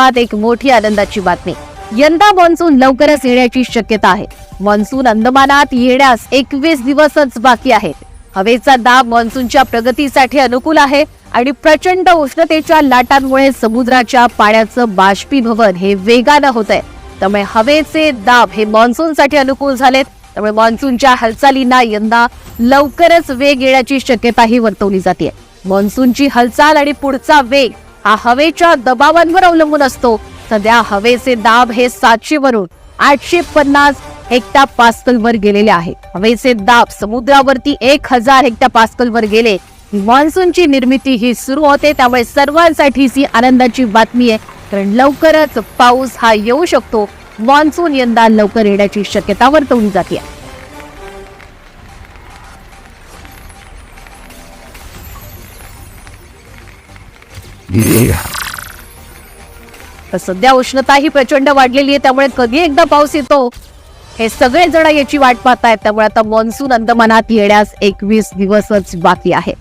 विदर्भात एक मोठी आनंदाची बातमी. यंदा मान्सून लवकरच येण्याची शक्यता आहे. मान्सून अंदमानात येण्यास एकवीस दिवसच बाकी आहेत. हवेचा दाब मान्सूनच्या प्रगतीसाठी अनुकूल आहे आणि प्रचंड उष्णतेच्या लाटांमुळे समुद्राच्या पाण्याचं बाष्पीभवन हे वेगानं होत आहे त्यामुळे हवेचे दाब हे मान्सूनसाठी अनुकूल झालेत. त्यामुळे मान्सूनच्या हालचालींना यंदा लवकरच वेग येण्याची शक्यताही वर्तवली जाते मान्सूनची हालचाल आणि पुढचा वेग हा हवेच्या दबावांवर अवलंबून असतो. सध्या हवेचे दाब हे सातशे वरून आठशे पन्नास हेक्टा पास्कल वर गेलेले आहे. हवेचे दाब समुद्रावरती एक हजार हेक्टा पास्कल वर गेले मान्सूनची निर्मिती ही सुरू होते त्यामुळे सर्वांसाठी ही आनंदाची बातमी आहे. कारण लवकरच पाऊस हा येऊ शकतो. मान्सून यंदा लवकर येण्याची शक्यता वर्तवली जाते. तर सध्या उष्णता ही प्रचंड वाढलेली आहे त्यामुळे कधी एकदा पाऊस येतो हे सगळे जण याची वाट पाहतायत. त्यामुळे आता मान्सून अंदमानात येण्यास एकवीस दिवसच बाकी आहे.